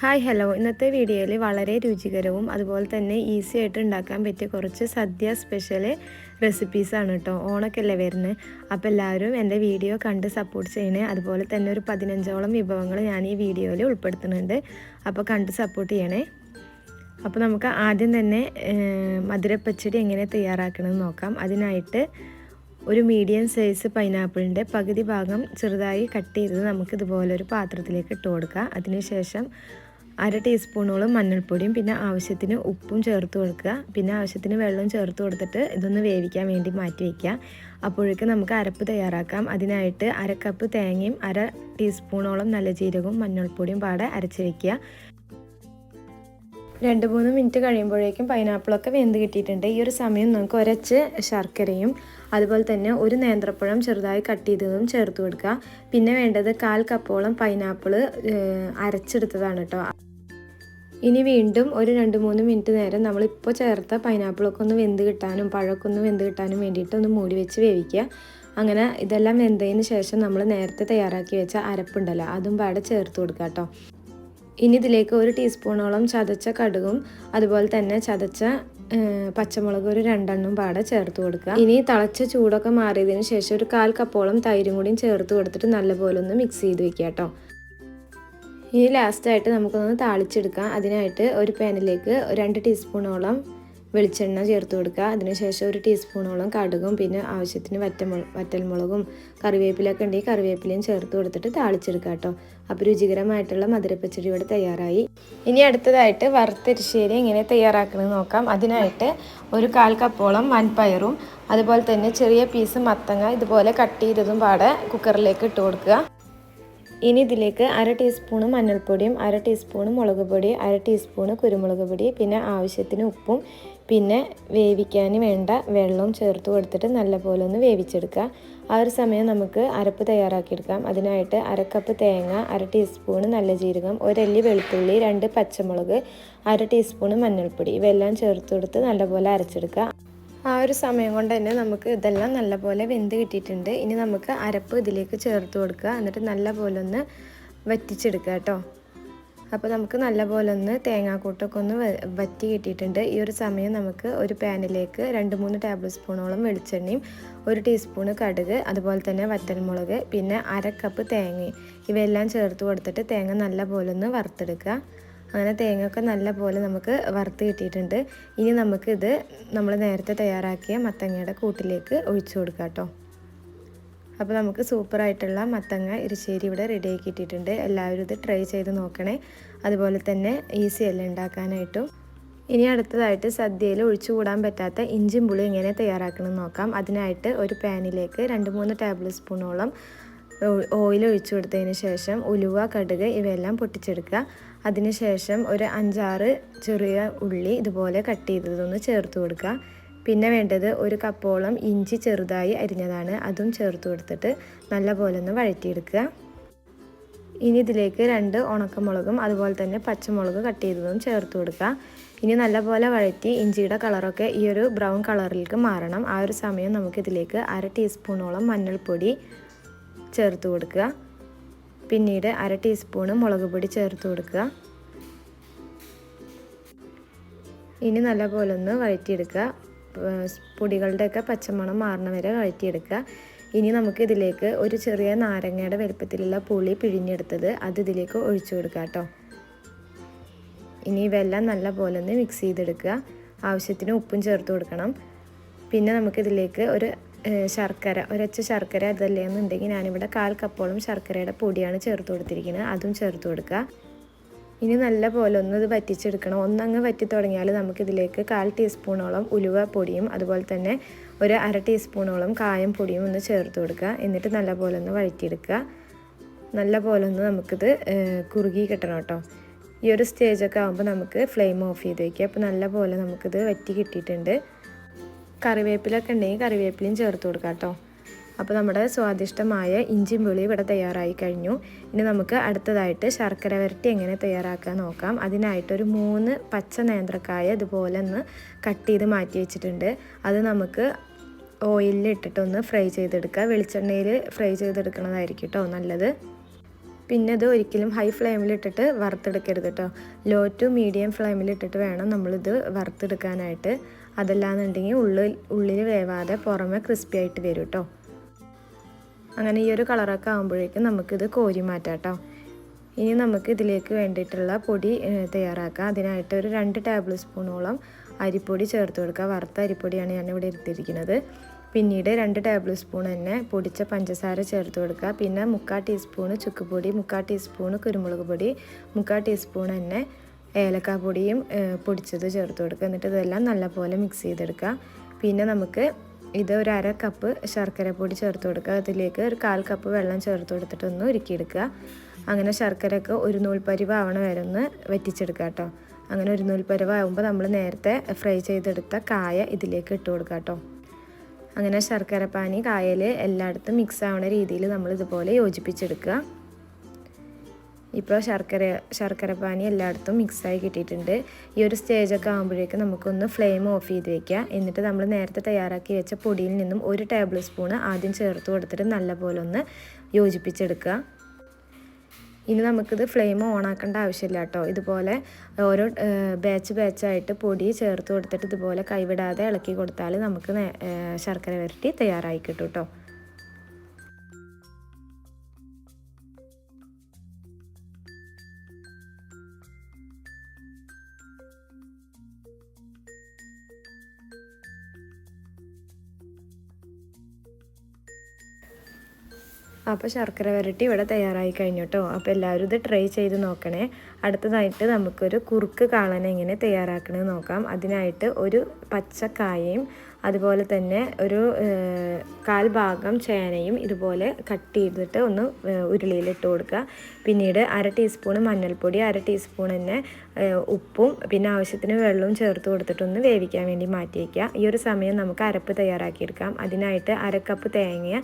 Hi hello ഇന്നത്തെ വീഡിയോയിൽ വളരെ രുചികരവും അതുപോലെ തന്നെ ഈസി ആയിട്ട് ഉണ്ടാക്കാൻ പറ്റിയ കുറച്ച് സദ്യ സ്പെഷ്യൽ റെസിപ്പീസാണ് കേട്ടോ ഓണക്കല്ലേ വരുന്നത് അപ്പോൾ എല്ലാവരും എന്റെ വീഡിയോ കണ്ട് സപ്പോർട്ട് ചെയ്യണേ. അതുപോലെ തന്നെ ഒരു പതിനഞ്ചോളം വിഭവങ്ങൾ ഞാൻ ഈ വീഡിയോയിൽ ഉൾപ്പെടുത്തുന്നുണ്ട്. അപ്പോൾ കണ്ട് സപ്പോർട്ട് ചെയ്യണേ. അപ്പോൾ നമുക്ക് ആദ്യം തന്നെ മധുരപ്പച്ചടി എങ്ങനെ തയ്യാറാക്കണമെന്ന് നോക്കാം. അതിനായിട്ട് ഒരു മീഡിയം സൈസ് പൈനാപ്പിളിന്റെ പകുതി ഭാഗം ചെറുതായി കട്ട് ചെയ്തത് നമുക്ക് ഇതുപോലെ ഒരു പാത്രത്തിലേക്ക് ഇട്ട് കൊടുക്കുക അതിനുശേഷം അര ടീസ്പൂണോളം മഞ്ഞൾപ്പൊടിയും പിന്നെ ആവശ്യത്തിന് ഉപ്പും ചേർത്ത് കൊടുക്കുക. പിന്നെ ആവശ്യത്തിന് വെള്ളം ചേർത്ത് കൊടുത്തിട്ട് ഇതൊന്ന് വേവിക്കാൻ വേണ്ടി മാറ്റി വയ്ക്കുക അപ്പോഴേക്ക് നമുക്ക് അരപ്പ് തയ്യാറാക്കാം. അതിനായിട്ട് അര കപ്പ് തേങ്ങയും അര ടീസ്പൂണോളം നല്ല ജീരകവും മഞ്ഞൾപ്പൊടിയും പാടെ അരച്ച് വയ്ക്കുക രണ്ട് മൂന്ന് മിനിറ്റ് കഴിയുമ്പോഴേക്കും പൈനാപ്പിളൊക്കെ വെന്ത് കിട്ടിയിട്ടുണ്ട്. ഈ ഒരു സമയം നമുക്ക് ഒരച്ച് ശർക്കരയും അതുപോലെ തന്നെ ഒരു നേന്ത്രപ്പഴം ചെറുതായി കട്ട് ചെയ്തതും ചേർത്ത് കൊടുക്കുക. പിന്നെ വേണ്ടത് കാൽ കപ്പോളം പൈനാപ്പിൾ അരച്ചെടുത്തതാണ് കേട്ടോ. ഇനി വീണ്ടും ഒരു രണ്ട് മൂന്ന് മിനിറ്റ് നേരം നമ്മളിപ്പോൾ ചേർത്ത പൈനാപ്പിളൊക്കെ ഒന്ന് വെന്ത് കിട്ടാനും പഴമൊക്കെ ഒന്ന് വെന്ത് കിട്ടാനും വേണ്ടിയിട്ട് ഒന്ന് മൂടി വെച്ച് വേവിക്കുക. അങ്ങനെ ഇതെല്ലാം വെന്തതിന് ശേഷം നമ്മൾ നേരത്തെ തയ്യാറാക്കി വെച്ച അരപ്പുണ്ടല്ലോ അതും പാടെ ചേർത്ത് കൊടുക്കുക കേട്ടോ. ഇനി ഇതിലേക്ക് ഒരു ടീസ്പൂണോളം ചതച്ച കടുകും അതുപോലെ തന്നെ ചതച്ച പച്ചമുളക് ഒരു രണ്ടെണ്ണം പാടെ ചേർത്ത് കൊടുക്കുക. ഇനി തിളച്ച ചൂടൊക്കെ മാറിയതിന് ശേഷം ഒരു കാൽ കപ്പോളം തൈരും കൂടിയും ചേർത്ത് കൊടുത്തിട്ട് നല്ലപോലെ ഒന്ന് മിക്സ് ചെയ്ത് വെക്കുക കേട്ടോ. ഇനി ലാസ്റ്റായിട്ട് നമുക്കൊന്ന് താളിച്ചെടുക്കാം. അതിനായിട്ട് ഒരു പാനിലേക്ക് രണ്ട് ടീസ്പൂണോളം വെളിച്ചെണ്ണ ചേർത്ത് കൊടുക്കുക. അതിനുശേഷം ഒരു ടീസ്പൂണോളം കടുകും പിന്നെ ആവശ്യത്തിന് വറ്റമുള വറ്റൽമുളകും കറിവേപ്പിലൊക്കെ ഉണ്ടെങ്കിൽ കറിവേപ്പിലയും ചേർത്ത് കൊടുത്തിട്ട് താളിച്ചെടുക്കുക കേട്ടോ. അപ്പോൾ രുചികരമായിട്ടുള്ള മധുരപ്പച്ചടി ഇവിടെ തയ്യാറായി. ഇനി അടുത്തതായിട്ട് വറുത്തരിശ്ശേരി എങ്ങനെ തയ്യാറാക്കണമെന്ന് നോക്കാം. അതിനായിട്ട് ഒരു കാൽ കപ്പോളം വൻപയറും അതുപോലെ തന്നെ ചെറിയ പീസ് മത്തങ്ങ ഇതുപോലെ കട്ട് ചെയ്തതും പാടെ കുക്കറിലേക്ക് ഇട്ട് കൊടുക്കുക. ഇനി ഇതിലേക്ക് അര ടീസ്പൂണ് മഞ്ഞൾപ്പൊടിയും അര ടീസ്പൂണ് മുളക് പൊടി അര ടീസ്പൂണ് കുരുമുളക് പൊടി പിന്നെ ആവശ്യത്തിന് ഉപ്പും പിന്നെ വേവിക്കാൻ വേണ്ട വെള്ളവും ചേർത്ത് കൊടുത്തിട്ട് നല്ലപോലെ ഒന്ന് വേവിച്ചെടുക്കുക. ആ ഒരു സമയം നമുക്ക് അരപ്പ് തയ്യാറാക്കിയെടുക്കാം. അതിനായിട്ട് അരക്കപ്പ് കപ്പ് തേങ്ങ അര ടീസ്പൂണ് നല്ല ജീരകം ഒരല്ലി വെളുത്തുള്ളി രണ്ട് പച്ചമുളക് അര ടീസ്പൂണ് മഞ്ഞൾപ്പൊടി ഇവയെല്ലാം ചേർത്ത് കൊടുത്ത് നല്ലപോലെ അരച്ചെടുക്കുക. ആ ഒരു സമയം കൊണ്ട് തന്നെ നമുക്ക് ഇതെല്ലാം നല്ലപോലെ വെന്ത് കിട്ടിയിട്ടുണ്ട്. ഇനി നമുക്ക് അരപ്പ് ഇതിലേക്ക് ചേർത്ത് കൊടുക്കുക. എന്നിട്ട് നല്ലപോലെ ഒന്ന് വറ്റിച്ചെടുക്കുക കേട്ടോ. അപ്പോൾ നമുക്ക് നല്ലപോലെ ഒന്ന് തേങ്ങാക്കൂട്ടൊക്കെ ഒന്ന് വറ്റി കിട്ടിയിട്ടുണ്ട്. ഈ ഒരു സമയം നമുക്ക് ഒരു പാനിലേക്ക് രണ്ട് മൂന്ന് ടേബിൾ സ്പൂണോളം വെളിച്ചെണ്ണയും ഒരു ടീസ്പൂണ് കടുക് അതുപോലെ തന്നെ വറ്റൽമുളക് പിന്നെ അര കപ്പ് തേങ്ങയും. ഇവയെല്ലാം ചേർത്ത് കൊടുത്തിട്ട് തേങ്ങ നല്ലപോലെ ഒന്ന് വറുത്തെടുക്കുക. അങ്ങനെ തേങ്ങയൊക്കെ നല്ല പോലെ നമുക്ക് വറുത്ത് കിട്ടിയിട്ടുണ്ട്. ഇനി നമുക്കിത് നമ്മൾ നേരത്തെ തയ്യാറാക്കിയ മത്തങ്ങയുടെ കൂട്ടിലേക്ക് ഒഴിച്ചു കൊടുക്കാം കേട്ടോ. അപ്പോൾ നമുക്ക് സൂപ്പറായിട്ടുള്ള മത്തങ്ങ ഇരിശ്ശേരി ഇവിടെ റെഡി ആക്കി ഇട്ടിട്ടുണ്ട് എല്ലാവരും ഇത് ട്രൈ ചെയ്ത് നോക്കണേ. അതുപോലെ തന്നെ ഈസി അല്ല ഉണ്ടാക്കാനായിട്ടും. ഇനി അടുത്തതായിട്ട് സദ്യയിൽ ഒഴിച്ചു കൂടാൻ പറ്റാത്ത ഇഞ്ചിയും പുളി എങ്ങനെ തയ്യാറാക്കണം നോക്കാം. അതിനായിട്ട് ഒരു പാനിലേക്ക് രണ്ട് മൂന്ന് ടേബിൾ സ്പൂണോളം ഓയിൽ ഒഴിച്ചു കൊടുത്തതിന് ശേഷം ഉലുവ കടുക് ഇവയെല്ലാം പൊട്ടിച്ചെടുക്കുക. അതിനുശേഷം ഒരു അഞ്ചാറ് ചെറിയ ഉള്ളി ഇതുപോലെ കട്ട് ചെയ്തതൊന്ന് ചേർത്ത് കൊടുക്കുക. പിന്നെ വേണ്ടത് ഒരു കപ്പോളം ഇഞ്ചി ചെറുതായി അരിഞ്ഞതാണ്. അതും ചേർത്ത് കൊടുത്തിട്ട് നല്ലപോലെ ഒന്ന് വഴറ്റിയെടുക്കുക. ഇനി ഇതിലേക്ക് രണ്ട് ഉണക്കമുളകും അതുപോലെ തന്നെ പച്ചമുളക് കട്ട് ചെയ്തതും ചേർത്ത് കൊടുക്കുക. ഇനി നല്ലപോലെ വഴറ്റി ഇഞ്ചിയുടെ കളറൊക്കെ ഈ ഒരു ബ്രൗൺ കളറിലേക്ക് മാറണം. ആ ഒരു സമയം നമുക്കിതിലേക്ക് അര ടീസ്പൂണോളം മഞ്ഞൾപ്പൊടി ചേർത്ത് കൊടുക്കുക. പിന്നീട് അര ടീസ്പൂണ് മുളക് പൊടി ചേർത്ത് കൊടുക്കുക. ഇനി നല്ലപോലെ ഒന്ന് വഴറ്റിയെടുക്കുക. പൊടികളുടെയൊക്കെ പച്ചമണം മാറണ വരെ വഴറ്റിയെടുക്കുക. ഇനി നമുക്ക് ഇതിലേക്ക് ഒരു ചെറിയ നാരങ്ങയുടെ വലുപ്പത്തിലുള്ള പുളി പിഴിഞ്ഞെടുത്തത് അത് ഇതിലേക്ക് ഒഴിച്ചു കൊടുക്കുക കേട്ടോ. ഇനി ഇവയെല്ലാം നല്ലപോലെ ഒന്ന് മിക്സ് ചെയ്തെടുക്കുക. ആവശ്യത്തിന് ഉപ്പും ചേർത്ത് കൊടുക്കണം. പിന്നെ നമുക്കിതിലേക്ക് ഒരു ശർക്കര. ഒരച്ച ശർക്കര അതല്ലേ എന്നുണ്ടെങ്കിൽ ഞാനിവിടെ കാൽ കപ്പോളം ശർക്കരയുടെ പൊടിയാണ് ചേർത്ത് കൊടുത്തിരിക്കുന്നത്. അതും ചേർത്ത് കൊടുക്കുക. ഇനി നല്ല പോലെ ഒന്ന് ഇത് വറ്റിച്ചെടുക്കണം. ഒന്നങ്ങ് വറ്റി തുടങ്ങിയാൽ നമുക്കിതിലേക്ക് കാൽ ടീസ്പൂണോളം ഉലുവ പൊടിയും അതുപോലെ തന്നെ ഒരു അര ടീസ്പൂണോളം കായം പൊടിയും ഒന്ന് ചേർത്ത് കൊടുക്കുക. എന്നിട്ട് നല്ല പോലെ ഒന്ന് വഴറ്റിയെടുക്കുക. നല്ല പോലെ ഒന്ന് നമുക്കിത് കുറുകി കിട്ടണം കേട്ടോ. ഈ ഒരു സ്റ്റേജൊക്കെ ആകുമ്പോൾ നമുക്ക് ഫ്ലെയിം ഓഫ് ചെയ്ത് വയ്ക്കുക. അപ്പോൾ നല്ല പോലെ നമുക്കിത് വറ്റി കിട്ടിയിട്ടുണ്ട്. കറിവേപ്പിലൊക്കെ ഉണ്ടെങ്കിൽ കറിവേപ്പിലയും ചേർത്ത് കൊടുക്കാം കേട്ടോ. അപ്പോൾ നമ്മുടെ സ്വാദിഷ്ടമായ ഇഞ്ചിയും പുളി ഇവിടെ തയ്യാറായി കഴിഞ്ഞു. ഇനി നമുക്ക് അടുത്തതായിട്ട് ശർക്കര വരട്ടി എങ്ങനെ തയ്യാറാക്കാൻ നോക്കാം. അതിനായിട്ടൊരു മൂന്ന് പച്ച നേന്ത്രക്കായ ഇതുപോലെ ഒന്ന് കട്ട് ചെയ്ത് മാറ്റി വെച്ചിട്ടുണ്ട്. അത് നമുക്ക് ഓയിലിൽ ഇട്ടിട്ടൊന്ന് ഫ്രൈ ചെയ്തെടുക്കുക. വെളിച്ചെണ്ണയിൽ ഫ്രൈ ചെയ്തെടുക്കുന്നതായിരിക്കും കേട്ടോ നല്ലത്. പിന്നെ ഇത് ഒരിക്കലും ഹൈ ഫ്ലെയിമിൽ ഫ്ലെയിമിലിട്ടിട്ട് വറുത്തെടുക്കരുത് കേട്ടോ. ലോ ടു മീഡിയം ഫ്ലെയിമിൽ ഫ്ലെയിമിലിട്ടിട്ട് വേണം നമ്മളിത് വറുത്തെടുക്കാനായിട്ട്. അതല്ലാന്നുണ്ടെങ്കിൽ ഉള്ളിൽ ഉള്ളിൽ വേവാതെ പുറമെ ക്രിസ്പി ആയിട്ട് വരും കേട്ടോ അങ്ങനെ ഈ ഒരു കളറൊക്കെ ആകുമ്പോഴേക്കും നമുക്കിത് കോരി മാറ്റാം കേട്ടോ ഇനി നമുക്ക് ഇതിലേക്ക് വേണ്ടിയിട്ടുള്ള പൊടി തയ്യാറാക്കാം. അതിനായിട്ട് ഒരു രണ്ട് ടേബിൾ സ്പൂണോളം അരിപ്പൊടി ചേർത്ത് കൊടുക്കുക. വറുത്ത അരിപ്പൊടിയാണ് ഞാൻ ഇവിടെ എടുത്തിരിക്കുന്നത്. പിന്നീട് രണ്ട് ടേബിൾ സ്പൂൺ തന്നെ പൊടിച്ച പഞ്ചസാര ചേർത്ത് കൊടുക്കുക. പിന്നെ മുക്കാൽ ടീസ്പൂണ് ചുക്കുപൊടി മുക്കാൽ ടീസ്പൂണ് കുരുമുളക് പൊടി മുക്കാൽ ടീസ്പൂൺ തന്നെ ഏലക്കാപ്പൊടിയും പൊടിച്ചത് ചേർത്ത് കൊടുക്കുക. എന്നിട്ട് ഇതെല്ലാം നല്ലപോലെ മിക്സ് ചെയ്തെടുക്കുക. പിന്നെ നമുക്ക് ഇത് ഒരു അര കപ്പ് ശർക്കര പൊടി ചേർത്ത് കൊടുക്കുക. അതിലേക്ക് ഒരു കാൽ കപ്പ് വെള്ളം ചേർത്ത് കൊടുത്തിട്ടൊന്ന് ഉരുക്കിയെടുക്കുക. അങ്ങനെ ശർക്കരയൊക്കെ ഒരു നൂൽപ്പരിവാവണ വരെ ഒന്ന് വറ്റിച്ചെടുക്കുക കേട്ടോ. അങ്ങനെ ഒരു നൂൽപ്പരിവാകുമ്പോൾ നമ്മൾ നേരത്തെ ഫ്രൈ ചെയ്തെടുത്ത കായ ഇതിലേക്ക് ഇട്ട് കൊടുക്കുക കേട്ടോ. അങ്ങനെ ശർക്കര പാനി കായൽ എല്ലായിടത്തും മിക്സ് ആവുന്ന രീതിയിൽ നമ്മൾ ഇതുപോലെ യോജിപ്പിച്ചെടുക്കുക. ഇപ്പോൾ ശർക്കര ശർക്കര പാനി എല്ലായിടത്തും മിക്സായി കിട്ടിയിട്ടുണ്ട്. ഈ ഒരു സ്റ്റേജൊക്കെ ആകുമ്പോഴേക്കും നമുക്കൊന്ന് ഫ്ലെയിം ഓഫ് ചെയ്ത് വെക്കുക. എന്നിട്ട് നമ്മൾ നേരത്തെ തയ്യാറാക്കി വെച്ച പൊടിയിൽ നിന്നും ഒരു ടേബിൾ സ്പൂൺ ആദ്യം ചേർത്ത് കൊടുത്തിട്ട് നല്ലപോലെ ഒന്ന് യോജിപ്പിച്ചെടുക്കുക. ഇനി നമുക്കിത് ഫ്ലെയിം ഓൺ ആക്കേണ്ട ആവശ്യമില്ല കേട്ടോ. ഇതുപോലെ ഓരോ ബാച്ച് ബാച്ചായിട്ട് പൊടി ചേർത്ത് കൊടുത്തിട്ട് ഇതുപോലെ കൈവിടാതെ ഇളക്കി കൊടുത്താൽ നമുക്ക് ശർക്കര വരട്ടി തയ്യാറായി കിട്ടും കേട്ടോ. അപ്പോൾ ശർക്കര വരട്ടി ഇവിടെ തയ്യാറായി കഴിഞ്ഞു കേട്ടോ അപ്പോൾ എല്ലാവരും ഇത് ട്രൈ ചെയ്ത് നോക്കണേ. അടുത്തതായിട്ട് നമുക്കൊരു കുറുക്ക് കാണാൻ എങ്ങനെ തയ്യാറാക്കണമെന്ന് നോക്കാം. അതിനായിട്ട് ഒരു പച്ചക്കായയും അതുപോലെ തന്നെ ഒരു കാൽ ഭാഗം ചേനയും ഇതുപോലെ കട്ട് ചെയ്തിട്ട് ഒന്ന് ഉരുളിയിലിട്ട് കൊടുക്കുക. പിന്നീട് അര ടീസ്പൂൺ മഞ്ഞൾപ്പൊടി അര ടീസ്പൂൺ തന്നെ ഉപ്പും പിന്നെ ആവശ്യത്തിന് വെള്ളവും ചേർത്ത് കൊടുത്തിട്ടൊന്ന് വേവിക്കാൻ വേണ്ടി മാറ്റി വയ്ക്കുക ഈ ഒരു സമയം നമുക്ക് അരപ്പ് തയ്യാറാക്കിയെടുക്കാം. അതിനായിട്ട് അര കപ്പ് തേങ്ങ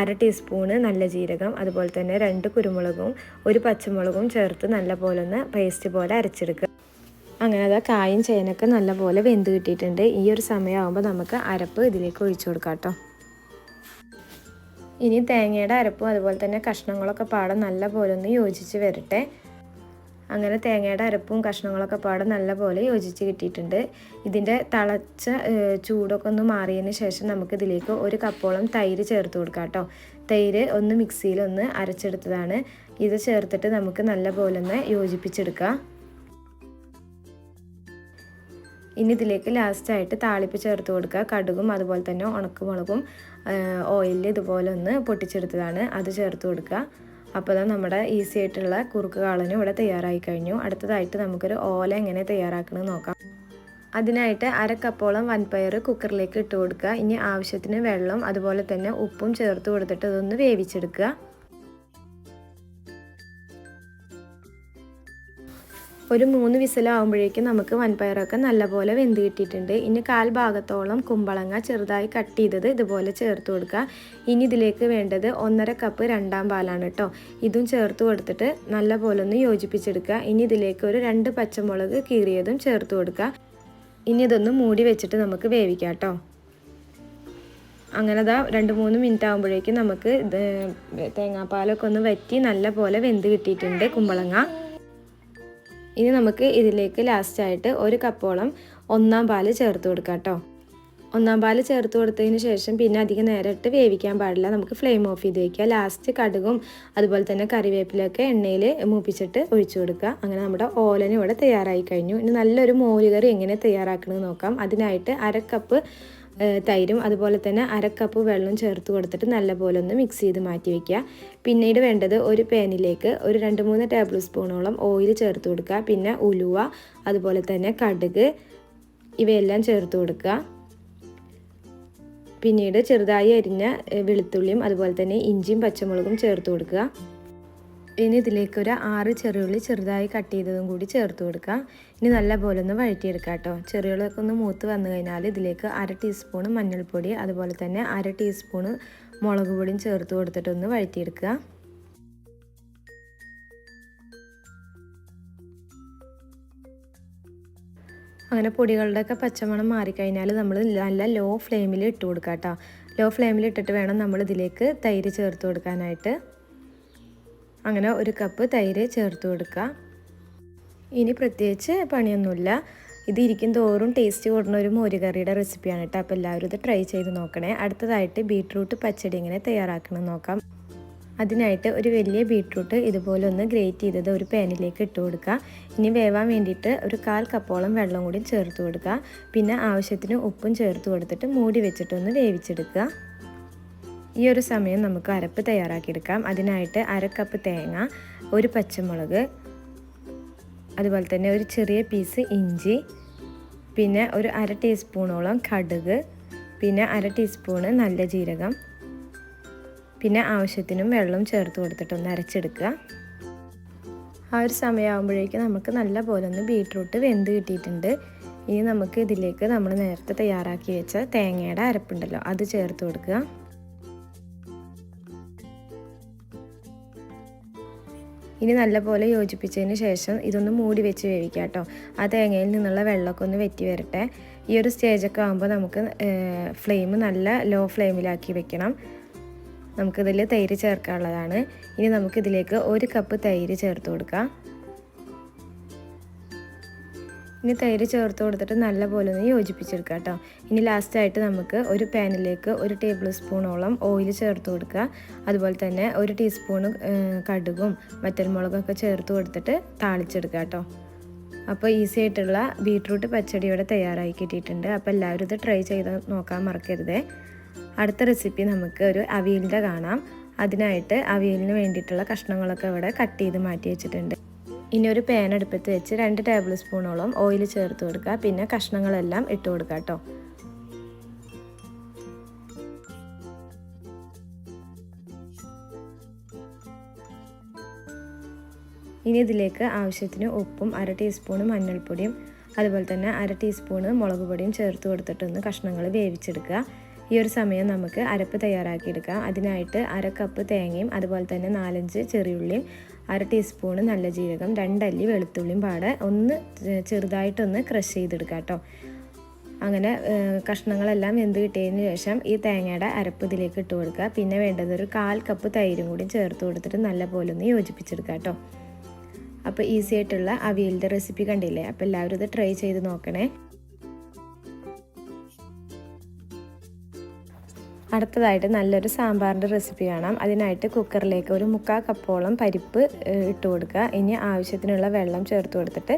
അര ടീസ്പൂണ് നല്ല ജീരകം അതുപോലെ തന്നെ രണ്ട് കുരുമുളകും ഒരു പച്ചമുളകും ചേർത്ത് നല്ല പോലെ ഒന്ന് പേസ്റ്റ് പോലെ അരച്ചെടുക്കുക. അങ്ങനെ അതാ കായും ചേനൊക്കെ നല്ലപോലെ വെന്ത് കിട്ടിയിട്ടുണ്ട്. ഈ ഒരു സമയമാകുമ്പോൾ നമുക്ക് അരപ്പ് ഇതിലേക്ക് ഒഴിച്ചു കൊടുക്കാം കേട്ടോ. ഇനി തേങ്ങയുടെ അരപ്പും അതുപോലെ തന്നെ കഷ്ണങ്ങളൊക്കെ പാടെ നല്ല പോലെ ഒന്ന് യോജിച്ച് വരട്ടെ. അങ്ങനെ തേങ്ങയുടെ അരപ്പും കഷ്ണങ്ങളൊക്കെ പാടെ നല്ല പോലെ യോജിച്ച് കിട്ടിയിട്ടുണ്ട്. ഇതിന്റെ തിളച്ച ചൂടൊക്കെ ഒന്ന് മാറിയതിന് ശേഷം നമുക്ക് ഇതിലേക്ക് ഒരു കപ്പോളം തൈര് ചേർത്ത് കൊടുക്കാം കേട്ടോ. തൈര് ഒന്ന് മിക്സിയിൽ ഒന്ന് അരച്ചെടുത്തതാണ്. ഇത് ചേർത്തിട്ട് നമുക്ക് നല്ല പോലെ ഒന്ന് യോജിപ്പിച്ചെടുക്കാം. ഇനി ഇതിലേക്ക് ലാസ്റ്റായിട്ട് താളിപ്പ് ചേർത്ത് കൊടുക്കുക. കടുകും അതുപോലെ തന്നെ ഉണക്കമുളകും ഓയിലിൽ ഇതുപോലെ ഒന്ന് പൊട്ടിച്ചെടുത്തതാണ്. അത് ചേർത്ത് കൊടുക്കുക. അപ്പോൾ തന്നെ നമ്മുടെ ഈസി ആയിട്ടുള്ള കുറുക്ക് കാളനും ഇവിടെ തയ്യാറായി കഴിഞ്ഞു. അടുത്തതായിട്ട് നമുക്കൊരു ഓല എങ്ങനെ തയ്യാറാക്കണമെന്ന് നോക്കാം. അതിനായിട്ട് അര കപ്പോളം വൻപയർ കുക്കറിലേക്ക് ഇട്ട് കൊടുക്കുക. ഇനി ആവശ്യത്തിന് വെള്ളം അതുപോലെ തന്നെ ഉപ്പും ചേർത്ത് കൊടുത്തിട്ട് അതൊന്ന് വേവിച്ചെടുക്കുക. ഒരു മൂന്ന് വിസിലാവുമ്പോഴേക്കും നമുക്ക് വൻപയറൊക്കെ നല്ലപോലെ വെന്ത് കിട്ടിയിട്ടുണ്ട്. ഇനി കാൽ ഭാഗത്തോളം കുമ്പളങ്ങ ചെറുതായി കട്ട് ചെയ്തത് ഇതുപോലെ ചേർത്ത് കൊടുക്കുക. ഇനി ഇതിലേക്ക് വേണ്ടത് ഒന്നര കപ്പ് രണ്ടാം പാലാണ് കേട്ടോ. ഇതും ചേർത്ത് കൊടുത്തിട്ട് നല്ലപോലെ ഒന്ന് യോജിപ്പിച്ചെടുക്കുക. ഇനി ഇതിലേക്ക് ഒരു രണ്ട് പച്ചമുളക് കീറിയതും ചേർത്ത് കൊടുക്കുക. ഇനി ഇതൊന്ന് മൂടി വെച്ചിട്ട് നമുക്ക് വേവിക്കാം കേട്ടോ. അങ്ങനെ ദാ രണ്ട് മൂന്ന് മിനിറ്റ് ആകുമ്പോഴേക്കും നമുക്ക് തേങ്ങാപ്പാലൊക്കെ ഒന്ന് വറ്റി നല്ലപോലെ വെന്ത് കിട്ടിയിട്ടുണ്ട് കുമ്പളങ്ങ. ഇനി നമുക്ക് ഇതിലേക്ക് ലാസ്റ്റായിട്ട് ഒരു കപ്പോളം ഒന്നാം പാൽ ചേർത്ത് കൊടുക്കാം കേട്ടോ. ഒന്നാം പാൽ ചേർത്ത് കൊടുത്തതിന് ശേഷം പിന്നെ അധികം നേരം ഇട്ട് വേവിക്കാൻ പാടില്ല. നമുക്ക് ഫ്ലെയിം ഓഫ് ചെയ്ത് വയ്ക്കുക ലാസ്റ്റ് കടുകും അതുപോലെ തന്നെ കറിവേപ്പിലൊക്കെ എണ്ണയിൽ മൂപ്പിച്ചിട്ട് ഒഴിച്ചു കൊടുക്കുക. അങ്ങനെ നമ്മുടെ ഓലനും ഇവിടെ തയ്യാറായി കഴിഞ്ഞു. ഇനി നല്ലൊരു മോരുകറി എങ്ങനെ തയ്യാറാക്കണമെന്ന് നോക്കാം. അതിനായിട്ട് അര കപ്പ് തൈരും അതുപോലെ തന്നെ അരക്കപ്പ് വെള്ളം ചേർത്ത് കൊടുത്തിട്ട് നല്ലപോലെ ഒന്ന് മിക്സ് ചെയ്ത് മാറ്റി വയ്ക്കുക പിന്നീട് വേണ്ടത് ഒരു പാനിലേക്ക് ഒരു രണ്ട് മൂന്ന് ടേബിൾ സ്പൂണോളം ഓയിൽ ചേർത്ത് കൊടുക്കുക. പിന്നെ ഉലുവ അതുപോലെ തന്നെ കടുക് ഇവയെല്ലാം ചേർത്ത് കൊടുക്കുക. പിന്നീട് ചെറുതായി അരിഞ്ഞ വെളുത്തുള്ളിയും അതുപോലെ തന്നെ ഇഞ്ചിയും പച്ചമുളകും ചേർത്ത് കൊടുക്കുക. ഇനി ഇതിലേക്ക് ഒരു ആറ് ചെറിയുള്ളി ചെറുതായി കട്ട് ചെയ്തതും കൂടി ചേർത്ത് കൊടുക്കുക ഇനി നല്ല പോലെ ഒന്ന് വഴറ്റിയെടുക്കുക കേട്ടോ. ചെറിയുള്ളിയൊക്കെ ഒന്ന് മൂത്ത് വന്നു കഴിഞ്ഞാൽ ഇതിലേക്ക് അര ടീസ്പൂൺ മഞ്ഞൾപ്പൊടി അതുപോലെ തന്നെ അര ടീസ്പൂണ് മുളക് പൊടിയും ചേർത്ത് കൊടുത്തിട്ടൊന്ന് വഴറ്റിയെടുക്കുക. അങ്ങനെ പൊടികളുടെയൊക്കെ പച്ചമണം മാറിക്കഴിഞ്ഞാൽ നമ്മൾ നല്ല ലോ ഫ്ലെയിമിൽ ഇട്ട് കൊടുക്കാം കേട്ടോ. ലോ ഫ്ലെയിമിൽ ഇട്ടിട്ട് വേണം നമ്മൾ ഇതിലേക്ക് തൈര് ചേർത്ത് കൊടുക്കാനായിട്ട്. അങ്ങനെ ഒരു കപ്പ് തൈര് ചേർത്ത് കൊടുക്കുക. ഇനി പ്രത്യേകിച്ച് പണിയൊന്നുമില്ല. ഇത് ഇരിക്കും തോറും ടേസ്റ്റ് കൂടുന്ന ഒരു മോരുകറിയുടെ റെസിപ്പിയാണ് കേട്ടോ. അപ്പോൾ എല്ലാവരും ഇത് ട്രൈ ചെയ്ത് നോക്കണേ. അടുത്തതായിട്ട് ബീട്രൂട്ട് പച്ചടി ഇങ്ങനെ തയ്യാറാക്കണം നോക്കാം. അതിനായിട്ട് ഒരു വലിയ ബീട്രൂട്ട് ഇതുപോലെ ഒന്ന് ഗ്രേറ്റ് ചെയ്തത് ഒരു പാനിലേക്ക് ഇട്ട് കൊടുക്കുക. ഇനി വേവാൻ വേണ്ടിയിട്ട് ഒരു കാൽ കപ്പോളം വെള്ളം കൂടി ചേർത്ത് കൊടുക്കുക. പിന്നെ ആവശ്യത്തിന് ഉപ്പും ചേർത്ത് കൊടുത്തിട്ട് മൂടി വെച്ചിട്ടൊന്ന് വേവിച്ചെടുക്കുക. ഈ ഒരു സമയം നമുക്ക് അരപ്പ് തയ്യാറാക്കിയെടുക്കാം. അതിനായിട്ട് അര കപ്പ് തേങ്ങ ഒരു പച്ചമുളക് അതുപോലെ തന്നെ ഒരു ചെറിയ പീസ് ഇഞ്ചി പിന്നെ ഒരു അര ടീസ്പൂണോളം കടുക് പിന്നെ അര ടീസ്പൂണ് നല്ല ജീരകം പിന്നെ ആവശ്യത്തിനും വെള്ളം ചേർത്ത് കൊടുത്തിട്ടൊന്ന് അരച്ചെടുക്കുക. ആ ഒരു സമയമാകുമ്പോഴേക്കും നമുക്ക് നല്ല പോലെ ഒന്ന് ബീട്രൂട്ട് വെന്ത് കിട്ടിയിട്ടുണ്ട്. ഇനി നമുക്ക് ഇതിലേക്ക് നമ്മൾ നേരത്തെ തയ്യാറാക്കി വെച്ച തേങ്ങയുടെ അരപ്പുണ്ടല്ലോ അത് ചേർത്ത് കൊടുക്കുക. ഇനി നല്ലപോലെ യോജിപ്പിച്ചതിന് ശേഷം ഇതൊന്ന് മൂടി വെച്ച് വേവിക്കാം കേട്ടോ. ആ തേങ്ങയിൽ നിന്നുള്ള വെള്ളമൊക്കെ ഒന്ന് വെറ്റി വരട്ടെ. ഈ ഒരു സ്റ്റേജൊക്കെ ആകുമ്പോൾ നമുക്ക് ഫ്ലെയിം നല്ല ലോ ഫ്ലെയിമിലാക്കി വെക്കണം. നമുക്കിതിൽ തൈര് ചേർക്കാനുള്ളതാണ്. ഇനി നമുക്കിതിലേക്ക് ഒരു കപ്പ് തൈര് ചേർത്ത് കൊടുക്കാം. ഇനി തൈര് ചേർത്ത് കൊടുത്തിട്ട് നല്ലപോലെ ഒന്ന് യോജിപ്പിച്ചെടുക്കുക കേട്ടോ. ഇനി ലാസ്റ്റായിട്ട് നമുക്ക് ഒരു പാനിലേക്ക് ഒരു ടേബിൾ സ്പൂണോളം ഓയിൽ ചേർത്ത് കൊടുക്കുക. അതുപോലെ തന്നെ ഒരു ടീസ്പൂൺ കടുകും വറ്റൽമുളകൊക്കെ ചേർത്ത് കൊടുത്തിട്ട് താളിച്ചെടുക്കുക കേട്ടോ. അപ്പോൾ ഈസി ആയിട്ടുള്ള ബീട്രൂട്ട് പച്ചടി ഇവിടെ തയ്യാറായി കിട്ടിയിട്ടുണ്ട്. അപ്പോൾ എല്ലാവരും ഇത് ട്രൈ ചെയ്ത് നോക്കാൻ മറക്കരുതേ. അടുത്ത റെസിപ്പി നമുക്ക് ഒരു അവിയലിന്റെ കാണാം. അതിനായിട്ട് അവിയലിന് വേണ്ടിയിട്ടുള്ള കഷ്ണങ്ങളൊക്കെ ഇവിടെ കട്ട് ചെയ്ത് മാറ്റി വെച്ചിട്ടുണ്ട്. ഇനി ഒരു പാൻ അടുപ്പത്ത് വെച്ച് രണ്ട് ടേബിൾ സ്പൂണോളം ഓയിൽ ചേർത്ത് കൊടുക്കുക. പിന്നെ കഷ്ണങ്ങളെല്ലാം ഇട്ട് കൊടുക്കുക കേട്ടോ. ഇനി ഇതിലേക്ക് ആവശ്യത്തിന് ഉപ്പും അര ടീസ്പൂണ് മഞ്ഞൾപ്പൊടിയും അതുപോലെ തന്നെ അര ടീസ്പൂണ് മുളക് പൊടിയും ചേർത്ത് കൊടുത്തിട്ടൊന്ന് കഷ്ണങ്ങൾ വേവിച്ചെടുക്കുക. ഈ ഒരു സമയം നമുക്ക് അരപ്പ് തയ്യാറാക്കിയെടുക്കാം. അതിനായിട്ട് അര കപ്പ് തേങ്ങയും അതുപോലെ തന്നെ നാലഞ്ച് ചെറിയുള്ളിയും അര ടീസ്പൂണ് നല്ല ജീരകം രണ്ടല്ലി വെളുത്തുള്ളിയും പാടെ ഒന്ന് ചെറുതായിട്ടൊന്ന് ക്രഷ് ചെയ്തെടുക്കുക കേട്ടോ. അങ്ങനെ കഷ്ണങ്ങളെല്ലാം വെന്ത് കിട്ടിയതിന് ശേഷം ഈ തേങ്ങയുടെ അരപ്പ് ഇതിലേക്ക് ഇട്ട് കൊടുക്കുക. പിന്നെ വേണ്ടത് ഒരു കാൽ കപ്പ് തൈരും കൂടി ചേർത്ത് കൊടുത്തിട്ട് നല്ലപോലെ ഒന്ന് യോജിപ്പിച്ചെടുക്കുക കേട്ടോ. അപ്പോൾ ഈസി ആയിട്ടുള്ള അവിയലിന്റെ റെസിപ്പി കണ്ടില്ലേ? അപ്പോൾ എല്ലാവരും ഇത് ട്രൈ ചെയ്ത് നോക്കണേ. അടുത്തതായിട്ട് നല്ലൊരു സാമ്പാറിന്റെ റെസിപ്പി കാണാം. അതിനായിട്ട് കുക്കറിലേക്ക് ഒരു മുക്കാൽ കപ്പോളം പരിപ്പ് ഇട്ട് കൊടുക്കുക. ഇനി ആവശ്യത്തിനുള്ള വെള്ളം ചേർത്ത് കൊടുത്തിട്ട്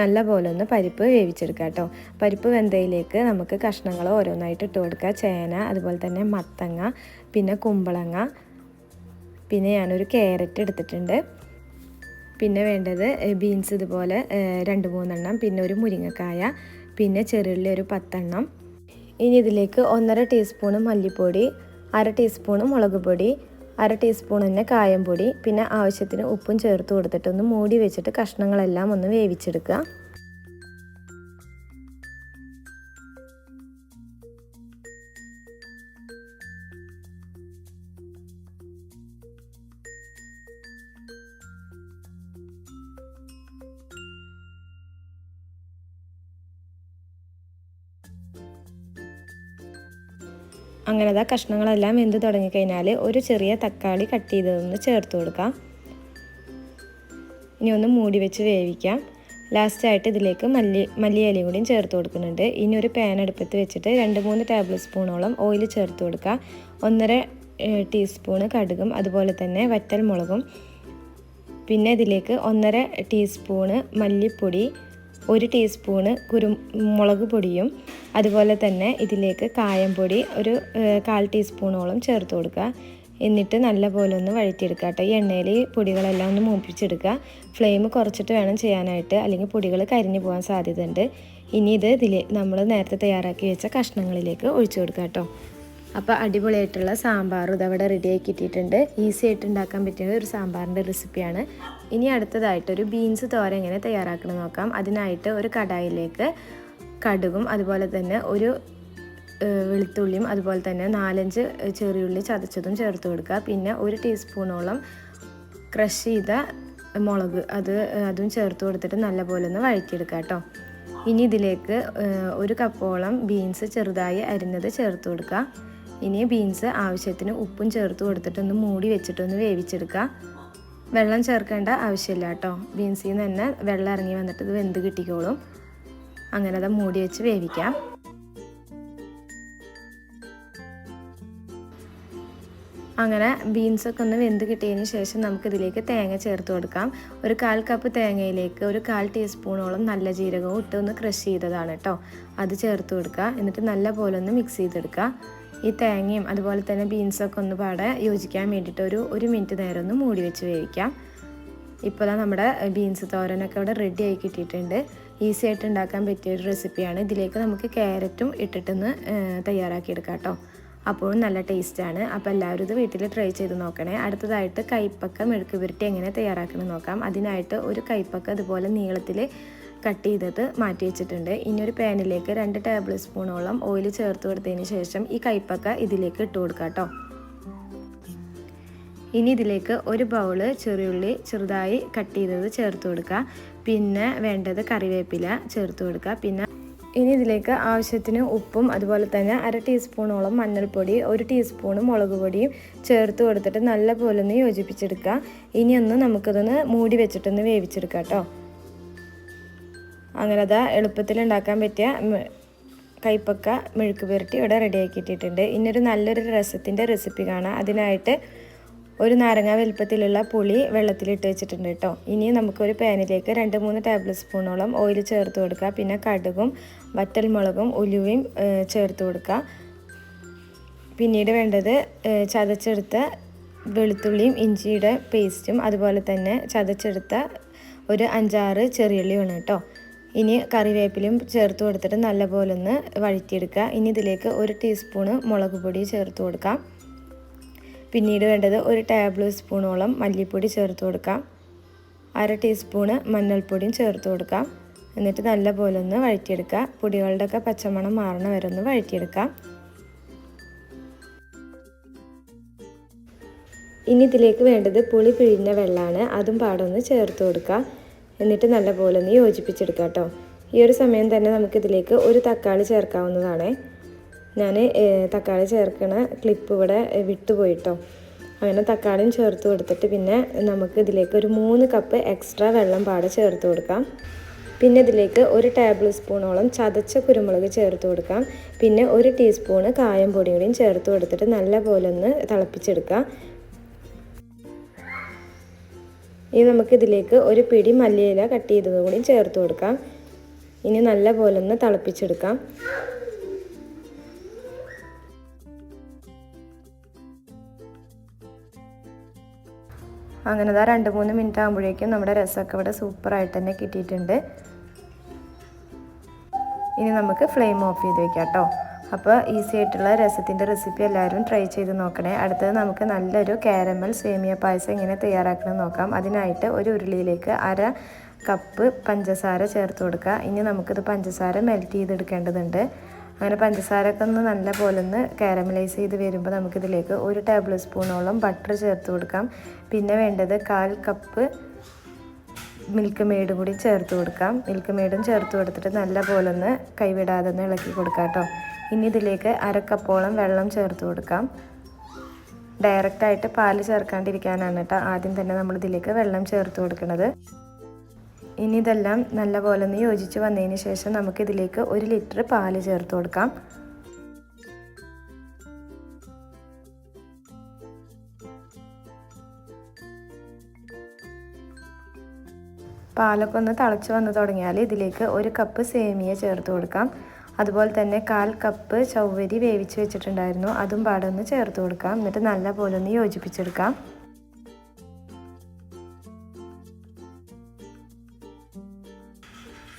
നല്ല പോലെ ഒന്ന് പരിപ്പ് വേവിച്ചെടുക്കുക കേട്ടോ. പരിപ്പ് വെന്തയിലേക്ക് നമുക്ക് കഷ്ണങ്ങൾ ഓരോന്നായിട്ട് ഇട്ട് കൊടുക്കുക. ചേന അതുപോലെ തന്നെ മത്തങ്ങ പിന്നെ കുമ്പളങ്ങ പിന്നെ ഞാനൊരു ക്യാരറ്റ് എടുത്തിട്ടുണ്ട്. പിന്നെ വേണ്ടത് ബീൻസ് ഇതുപോലെ രണ്ട് മൂന്നെണ്ണം പിന്നെ ഒരു മുരിങ്ങക്കായ പിന്നെ ചെറുള്ളി ഒരു പത്തെണ്ണം ഇനി ഇതിലേക്ക് ഒന്നര ടീസ്പൂണ് മല്ലിപ്പൊടി അര ടീസ്പൂണ് മുളക് പൊടി അര ടീസ്പൂൺ തന്നെ കായംപൊടി പിന്നെ ആവശ്യത്തിന് ഉപ്പും ചേർത്ത് കൊടുത്തിട്ട് ഒന്ന് മൂടി വെച്ചിട്ട് കഷ്ണങ്ങളെല്ലാം ഒന്ന് വേവിച്ചെടുക്കുക. അങ്ങനെ ആ കഷ്ണങ്ങളെല്ലാം വെന്ത് തുടങ്ങിക്കഴിഞ്ഞാൽ ഒരു ചെറിയ തക്കാളി കട്ട് ചെയ്തതൊന്ന് ചേർത്ത് കൊടുക്കാം. ഇനി ഒന്ന് മൂടി വെച്ച് വേവിക്കാം. ലാസ്റ്റായിട്ട് ഇതിലേക്ക് മല്ലി മല്ലിയിലയും കൂടിയും ചേർത്ത് കൊടുക്കുന്നുണ്ട്. ഇനി ഒരു പാൻ അടുപ്പത്ത് വെച്ചിട്ട് രണ്ട് മൂന്ന് ടേബിൾ സ്പൂണോളം ഓയിൽ ചേർത്ത് കൊടുക്കുക ഒന്നര ടീസ്പൂണ് കടുകും അതുപോലെ തന്നെ വറ്റൽ മുളകും പിന്നെ ഇതിലേക്ക് ഒന്നര ടീസ്പൂണ് മല്ലിപ്പൊടി ഒരു ടീസ്പൂണ് കുരുമുളക് പൊടിയും അതുപോലെ തന്നെ ഇതിലേക്ക് കായം പൊടി ഒരു കാൽ ടീസ്പൂണോളം ചേർത്ത് കൊടുക്കുക. എന്നിട്ട് നല്ല പോലെ ഒന്ന് വഴറ്റിയെടുക്കുക കേട്ടോ. ഈ എണ്ണയിൽ പൊടികളെല്ലാം ഒന്ന് മൂപ്പിച്ചെടുക്കുക. ഫ്ലെയിം കുറച്ചിട്ട് വേണം ചെയ്യാനായിട്ട്. അല്ലെങ്കിൽ പൊടികൾ കരിഞ്ഞു പോകാൻ സാധ്യതയുണ്ട്. ഇനി ഇത് ഇതിൽ നമ്മൾ നേരത്തെ തയ്യാറാക്കി വെച്ച കഷ്ണങ്ങളിലേക്ക് ഒഴിച്ചു കൊടുക്കുക കേട്ടോ. അപ്പോൾ അടിപൊളിയായിട്ടുള്ള സാമ്പാർ ഇതവിടെ റെഡിയായി കിട്ടിയിട്ടുണ്ട്. ഈസി ആയിട്ട് ഉണ്ടാക്കാൻ പറ്റിയ ഒരു സാമ്പാറിന്റെ റെസിപ്പിയാണ് ഇനി അടുത്തതായിട്ട് ഒരു ബീൻസ് തോര എങ്ങനെ തയ്യാറാക്കണം നോക്കാം. അതിനായിട്ട് ഒരു കടായിലേക്ക് കടുകും അതുപോലെ തന്നെ ഒരു വെളുത്തുള്ളിയും അതുപോലെ തന്നെ നാലഞ്ച് ചെറിയുള്ളി ചതച്ചതും ചേർത്ത് കൊടുക്കുക. പിന്നെ ഒരു ടീസ്പൂണോളം ക്രഷ് ചെയ്ത മുളക് അത് അതും ചേർത്ത് കൊടുത്തിട്ട് നല്ലപോലെ ഒന്ന് വഴറ്റിയെടുക്കുക കേട്ടോ. ഇനി ഇതിലേക്ക് ഒരു കപ്പോളം ബീൻസ് ചെറുതായി അരിഞ്ഞത് ചേർത്ത് കൊടുക്കുക. ഇനി ബീൻസ് ആവശ്യത്തിന് ഉപ്പും ചേർത്ത് കൊടുത്തിട്ടൊന്ന് മൂടി വെച്ചിട്ടൊന്ന് വേവിച്ചെടുക്കുക. വെള്ളം ചേർക്കേണ്ട ആവശ്യമില്ല കേട്ടോ. ബീൻസിൽ നിന്ന് തന്നെ വെള്ളം ഇറങ്ങി വന്നിട്ട് ഇത് വെന്ത് കിട്ടിക്കോളും. അങ്ങനെ അത് മൂടി വെച്ച് വേവിക്കാം. അങ്ങനെ ബീൻസൊക്കെ ഒന്ന് വെന്ത് കിട്ടിയതിന് ശേഷം നമുക്കിതിലേക്ക് തേങ്ങ ചേർത്ത് കൊടുക്കാം. ഒരു കാൽ കപ്പ് തേങ്ങയിലേക്ക് ഒരു കാൽ ടീസ്പൂണോളം നല്ല ജീരകവും ഇട്ട് ഒന്ന് ക്രഷ് ചെയ്തതാണ് കേട്ടോ. അത് ചേർത്ത് കൊടുക്കുക. എന്നിട്ട് നല്ല പോലെ ഒന്ന് മിക്സ് ചെയ്തെടുക്കുക. ഈ തേങ്ങയും അതുപോലെ തന്നെ ബീൻസൊക്കെ ഒന്ന് പാടെ യോജിക്കാൻ വേണ്ടിയിട്ട് ഒരു ഒരു മിനിറ്റ് നേരം ഒന്ന് മൂടി വെച്ച് വേവിക്കാം. ഇപ്പോൾ നമ്മുടെ ബീൻസ് തോരനൊക്കെ ഇവിടെ റെഡി ആയി കിട്ടിയിട്ടുണ്ട്. ഈസി ആയിട്ട് ഉണ്ടാക്കാൻ പറ്റിയ ഒരു റെസിപ്പിയാണ് ഇതിലേക്ക് നമുക്ക് ക്യാരറ്റും ഇട്ടിട്ടൊന്ന് തയ്യാറാക്കിയെടുക്കാം കേട്ടോ. അപ്പോഴും നല്ല ടേസ്റ്റാണ് അപ്പോൾ എല്ലാവരും ഇത് വീട്ടിൽ ട്രൈ ചെയ്ത് നോക്കണേ. അടുത്തതായിട്ട് കൈപ്പക്ക മെഴുക്ക് പുരട്ടി എങ്ങനെ തയ്യാറാക്കണം നോക്കാം. അതിനായിട്ട് ഒരു കൈപ്പക്ക അതുപോലെ നീളത്തിൽ കട്ട് ചെയ്തത് മാറ്റി വെച്ചിട്ടുണ്ട്. ഇനി ഒരു പാനിലേക്ക് രണ്ട് ടേബിൾ സ്പൂണോളം ഓയിൽ ചേർത്ത് കൊടുത്തതിന് ശേഷം ഈ കൈപ്പക്ക ഇതിലേക്ക് ഇട്ട് കൊടുക്കാം കേട്ടോ. ഇനി ഇതിലേക്ക് ഒരു ബൗൾ ചെറിയുള്ളി ചെറുതായി കട്ട് ചെയ്തത് ചേർത്ത് കൊടുക്കുക പിന്നെ വേണ്ടത് കറിവേപ്പില ചേർത്ത് കൊടുക്കുക പിന്നെ ഇനി ഇതിലേക്ക് ആവശ്യത്തിന് ഉപ്പും അതുപോലെ തന്നെ അര ടീസ്പൂണോളം മഞ്ഞൾപ്പൊടി ഒരു ടീസ്പൂണ് മുളക് പൊടിയും ചേർത്ത് കൊടുത്തിട്ട് നല്ല പോലെ ഒന്ന് യോജിപ്പിച്ചെടുക്കുക ഇനി ഒന്ന് നമുക്കിതൊന്ന് മൂടി വെച്ചിട്ടൊന്ന് വേവിച്ചെടുക്കാം കേട്ടോ. അങ്ങനെ അതാ എളുപ്പത്തിൽ ഉണ്ടാക്കാൻ പറ്റിയ കൈപ്പക്ക മെഴുക്ക് പുരട്ടി ഇവിടെ റെഡിയാക്കിയിട്ടിട്ടുണ്ട് ഇന്നൊരു നല്ലൊരു രസത്തിന്റെ റെസിപ്പി കാണാം. അതിനായിട്ട് ഒരു നാരങ്ങ വലുപ്പത്തിലുള്ള പുളി വെള്ളത്തിലിട്ട് വെച്ചിട്ടുണ്ട് കേട്ടോ. ഇനി നമുക്കൊരു പാനിലേക്ക് രണ്ട് മൂന്ന് ടേബിൾ സ്പൂണോളം ഓയിൽ ചേർത്ത് കൊടുക്കുക പിന്നെ കടുകും വറ്റൽമുളകും ഉലുവയും ചേർത്ത് കൊടുക്കുക പിന്നീട് വേണ്ടത് ചതച്ചെടുത്ത വെളുത്തുള്ളിയും ഇഞ്ചിയുടെ പേസ്റ്റും അതുപോലെ തന്നെ ചതച്ചെടുത്ത ഒരു അഞ്ചാറ് ചെറിയുള്ളിയാണ് കേട്ടോ. ഇനി കറിവേപ്പിലയും ചേർത്ത് കൊടുത്തിട്ട് നല്ലപോലെ ഒന്ന് വഴറ്റിയെടുക്കുക. ഇനി ഇതിലേക്ക് ഒരു ടീസ്പൂണ് മുളക് പൊടി ചേർത്ത് കൊടുക്കാം. പിന്നീട് വേണ്ടത് ഒരു ടേബിൾ സ്പൂണോളം മല്ലിപ്പൊടി ചേർത്ത് കൊടുക്കാം. അര ടീസ്പൂണ് മഞ്ഞൾപ്പൊടിയും ചേർത്ത് കൊടുക്കാം. എന്നിട്ട് നല്ലപോലെ ഒന്ന് വഴറ്റിയെടുക്കുക. പൊടികളുടെ ഒക്കെ പച്ചമണം മാറണ വരെ ഒന്ന് വഴറ്റിയെടുക്കാം. ഇനി ഇതിലേക്ക് വേണ്ടത് പുളി പിഴിഞ്ഞ വെള്ളമാണ്. അതും പാടൊന്ന് ചേർത്ത് കൊടുക്കുക എന്നിട്ട് നല്ലപോലെ ഒന്ന് യോജിപ്പിച്ചെടുക്കാം കേട്ടോ. ഈ ഒരു സമയം തന്നെ നമുക്കിതിലേക്ക് ഒരു തക്കാളി ചേർക്കാവുന്നതാണ്. ഞാൻ തക്കാളി ചേർക്കണ ക്ലിപ്പ് ഇവിടെ വിട്ടുപോയിട്ടോ അങ്ങനെ തക്കാളിയും ചേർത്ത് കൊടുത്തിട്ട് പിന്നെ നമുക്ക് ഇതിലേക്ക് ഒരു മൂന്ന് കപ്പ് എക്സ്ട്രാ വെള്ളം പാടെ ചേർത്ത് കൊടുക്കാം. പിന്നെ ഇതിലേക്ക് ഒരു ടേബിൾ സ്പൂണോളം ചതച്ച കുരുമുളക് ചേർത്ത് കൊടുക്കാം. പിന്നെ ഒരു ടീസ്പൂണ് കായം പൊടിയും കൂടിയും ചേർത്ത് കൊടുത്തിട്ട് നല്ല പോലെ ഒന്ന് തിളപ്പിച്ചെടുക്കാം. ഇനി നമുക്കിതിലേക്ക് ഒരു പിടി മല്ലിയില കട്ട് ചെയ്തത് കൂടി ചേർത്ത് കൊടുക്കാം. ഇനി നല്ല പോലെ ഒന്ന് തിളപ്പിച്ചെടുക്കാം. അങ്ങനെ ദാ രണ്ട് മൂന്ന് മിനിറ്റ് ആകുമ്പോഴേക്കും നമ്മുടെ രസമൊക്കെ ഇവിടെ സൂപ്പറായിട്ട് തന്നെ കിട്ടിയിട്ടുണ്ട്. ഇനി നമുക്ക് ഫ്ലെയിം ഓഫ് ചെയ്ത് വെക്കാം കേട്ടോ. അപ്പോൾ ഈസി ആയിട്ടുള്ള രസത്തിന്റെ റെസിപ്പി എല്ലാവരും ട്രൈ ചെയ്ത് നോക്കണേ. അടുത്തത് നമുക്ക് നല്ലൊരു കാരമൽ സേമിയ പായസം എങ്ങനെ തയ്യാറാക്കണം നോക്കാം. അതിനായിട്ട് ഒരു ഉരുളിയിലേക്ക് അര കപ്പ് പഞ്ചസാര ചേർത്ത് കൊടുക്കുക. ഇനി നമുക്കിത് പഞ്ചസാര മെൽറ്റ് ചെയ്തെടുക്കേണ്ടതുണ്ട്. അങ്ങനെ പഞ്ചസാരയൊക്കെ ഒന്ന് നല്ല പോലെ ഒന്ന് കാരമലൈസ് ചെയ്ത് വരുമ്പോൾ നമുക്കിതിലേക്ക് ഒരു ടേബിൾ സ്പൂണോളം ബട്ടർ ചേർത്ത് കൊടുക്കാം. പിന്നെ വേണ്ടത് കാൽ കപ്പ് മിൽക്ക് മെയ്ഡും കൂടി ചേർത്ത് കൊടുക്കാം. മിൽക്ക് മെയ്ഡും ചേർത്ത് കൊടുത്തിട്ട് നല്ല പോലെ ഒന്ന് കൈവിടാതെ ഒന്ന് ഇളക്കി കൊടുക്കാം കേട്ടോ. ഇനി ഇതിലേക്ക് അരക്കപ്പോളം വെള്ളം ചേർത്ത് കൊടുക്കാം. ഡയറക്റ്റായിട്ട് പാൽ ചേർക്കാണ്ടിരിക്കാനാണ് കേട്ടോ ആദ്യം തന്നെ നമ്മൾ ഇതിലേക്ക് വെള്ളം ചേർത്ത് കൊടുക്കുന്നത് ഇനി ഇതെല്ലാം നല്ലപോലെ ഒന്ന് യോജിച്ച് വന്നതിന് ശേഷം നമുക്കിതിലേക്ക് ഒരു ലിറ്റർ പാൽ ചേർത്ത് കൊടുക്കാം. പാലൊക്കെ ഒന്ന് തിളച്ച് വന്ന് തുടങ്ങിയാൽ ഇതിലേക്ക് ഒരു കപ്പ് സേമിയ ചേർത്ത് കൊടുക്കാം. അതുപോലെ തന്നെ കാൽ കപ്പ് ചൗവരി വേവിച്ച് വെച്ചിട്ടുണ്ടായിരുന്നു. അതും പാടെ ഒന്ന് ചേർത്ത് കൊടുക്കാം. എന്നിട്ട് നല്ല പോലെ ഒന്ന് യോജിപ്പിച്ചെടുക്കാം.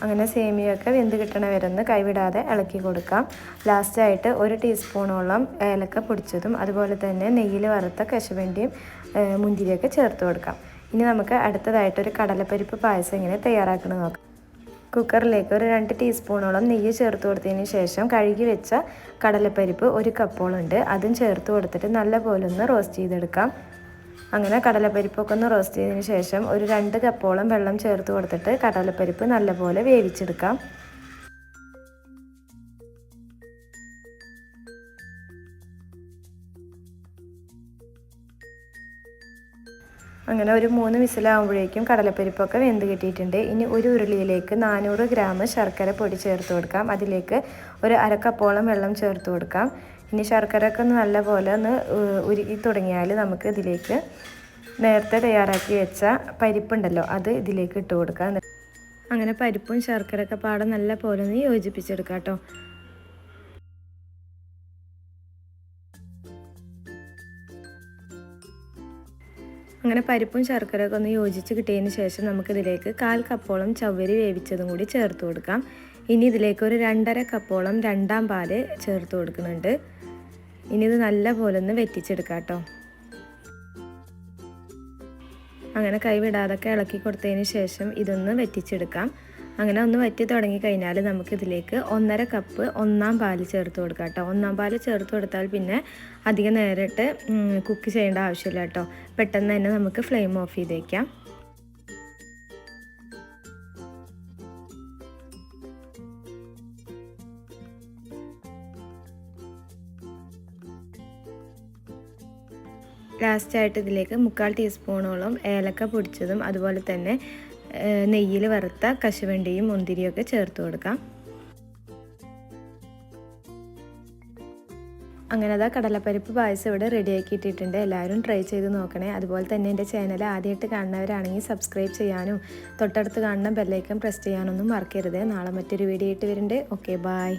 അങ്ങനെ സേമിയൊക്കെ വെന്ത് കിട്ടണ വരെ ഒന്ന് കൈവിടാതെ ഇളക്കി കൊടുക്കാം. ലാസ്റ്റായിട്ട് ഒരു ടീസ്പൂണോളം ഏലക്ക പൊടിച്ചതും അതുപോലെ തന്നെ നെയ്യിൽ വറുത്ത കശുവണ്ടിയും മുന്തിരിയൊക്കെ ചേർത്ത് കൊടുക്കാം. ഇനി നമുക്ക് അടുത്തതായിട്ട് ഒരു കടലപ്പരിപ്പ് പായസം ഇങ്ങനെ തയ്യാറാക്കണം നോക്കാം. കുക്കറിലേക്ക് ഒരു രണ്ട് ടീസ്പൂണോളം നെയ്യ് ചേർത്ത് കൊടുത്തതിന് ശേഷം കഴുകി വെച്ച കടലപ്പരിപ്പ് ഒരു കപ്പോളം ഉണ്ട് അതും ചേർത്ത് കൊടുത്തിട്ട് നല്ല പോലെ ഒന്ന് റോസ്റ്റ് ചെയ്തെടുക്കാം. അങ്ങനെ കടലപ്പരിപ്പൊക്കെ ഒന്ന് റോസ്റ്റ് ചെയ്തതിന് ശേഷം ഒരു രണ്ട് കപ്പോളം വെള്ളം ചേർത്ത് കൊടുത്തിട്ട് കടലപ്പരിപ്പ് നല്ലപോലെ വേവിച്ചെടുക്കാം. അങ്ങനെ ഒരു മൂന്ന് വിസിലാകുമ്പോഴേക്കും കടലപ്പരിപ്പൊക്കെ വെന്ത് കിട്ടിയിട്ടുണ്ട്. ഇനി ഒരു ഉരുളിയിലേക്ക് നാനൂറ് ഗ്രാം ശർക്കര പൊടി ചേർത്ത് കൊടുക്കാം. അതിലേക്ക് ഒരു അരക്കപ്പോളം വെള്ളം ചേർത്ത് കൊടുക്കാം. ഇനി ശർക്കര ഒക്കെ ഒന്ന് നല്ലപോലെ ഒന്ന് ഉരുകി തുടങ്ങിയാൽ നമുക്ക് ഇതിലേക്ക് നേരത്തെ തയ്യാറാക്കി വെച്ച പരിപ്പുണ്ടല്ലോ അത് ഇതിലേക്ക് ഇട്ട് കൊടുക്കാം. അങ്ങനെ പരിപ്പും ശർക്കരയൊക്കെ പാടെ നല്ല പോലെ ഒന്ന് യോജിപ്പിച്ചെടുക്കാം കേട്ടോ. അങ്ങനെ പരിപ്പും ശർക്കരയൊക്കെ ഒന്ന് യോജിച്ച് കിട്ടിയതിന് ശേഷം നമുക്കിതിലേക്ക് കാൽ കപ്പോളം ചവ്വരി വേവിച്ചതും കൂടി ചേർത്ത് കൊടുക്കാം. ഇനി ഇതിലേക്ക് ഒരു രണ്ടര കപ്പോളം രണ്ടാം പാൽ ചേർത്ത് കൊടുക്കുന്നുണ്ട്. ഇനി ഇത് നല്ല പോലെ ഒന്ന് വെറ്റിച്ചെടുക്കാം കേട്ടോ. അങ്ങനെ കൈവിടാതൊക്കെ ഇളക്കി കൊടുത്തതിന് ശേഷം ഇതൊന്ന് വെറ്റിച്ചെടുക്കാം. അങ്ങനെ ഒന്ന് വറ്റി തുടങ്ങി കഴിഞ്ഞാൽ നമുക്കിതിലേക്ക് ഒന്നര കപ്പ് ഒന്നാം പാൽ ചേർത്ത് കൊടുക്കാം കേട്ടോ. ഒന്നാം പാൽ ചേർത്ത് കൊടുത്താൽ പിന്നെ അധികം നേരിട്ട് കുക്ക് ചെയ്യേണ്ട ആവശ്യമില്ല കേട്ടോ. പെട്ടെന്ന് തന്നെ നമുക്ക് ഫ്ലെയിം ഓഫ് ചെയ്തേക്കാം. ലാസ്റ്റായിട്ട് ഇതിലേക്ക് മുക്കാൽ ടീസ്പൂണോളം ഏലക്ക പൊടിച്ചതും അതുപോലെ തന്നെ നെയ്യിൽ വറുത്ത കശുവണ്ടിയും മുന്തിരിയൊക്കെ ചേർത്ത് കൊടുക്കാം. അങ്ങനെ അതാ കടലപ്പരിപ്പ് പായസം ഇവിടെ റെഡിയാക്കിയിട്ടിട്ടുണ്ട് എല്ലാവരും ട്രൈ ചെയ്ത് നോക്കണേ. അതുപോലെ തന്നെ എന്റെ ചാനൽ ആദ്യമായിട്ട് കാണുന്നവരാണെങ്കിൽ സബ്സ്ക്രൈബ് ചെയ്യാനും തൊട്ടടുത്ത് കാണുന്ന ബെല്ലൈക്കം പ്രസ് ചെയ്യാനൊന്നും മറക്കരുത്. നാളെ മറ്റൊരു വീഡിയോ ആയിട്ട് വരുന്നുണ്ട്. Okay bye